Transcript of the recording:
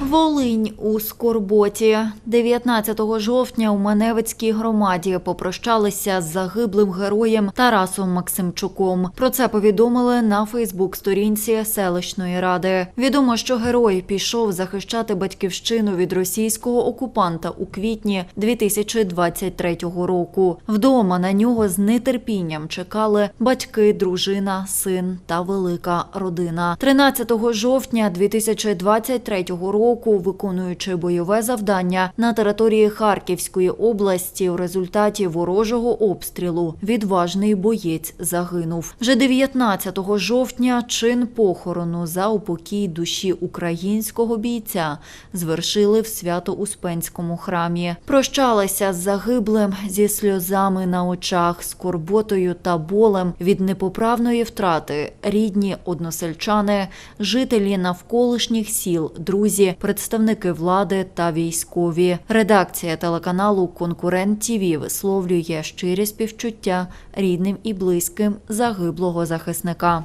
Волинь у Скорботі 19 жовтня у Маневицькій громаді попрощалися з загиблим героєм Тарасом Максимчуком. Про це повідомили на Фейсбук-сторінці селищної ради. Відомо, що герой пішов захищати батьківщину від російського окупанта у квітні 2023 року. Вдома на нього з нетерпінням чекали батьки, дружина, син та велика родина. 13 жовтня 2023 року, виконуючи бойове завдання на території Харківської області, у результаті ворожого обстрілу відважний боєць загинув. Вже 19 жовтня чин похорону за упокій душі українського бійця звершили в Свято-Успенському храмі. Прощалися з загиблим зі сльозами на очах, скорботою та болем від непоправної втрати рідні односельчани, жителі навколишніх сіл, друзі, представники влади та військові. Редакція телеканалу Конкурент ТІВІ висловлює щирі співчуття рідним і близьким загиблого захисника.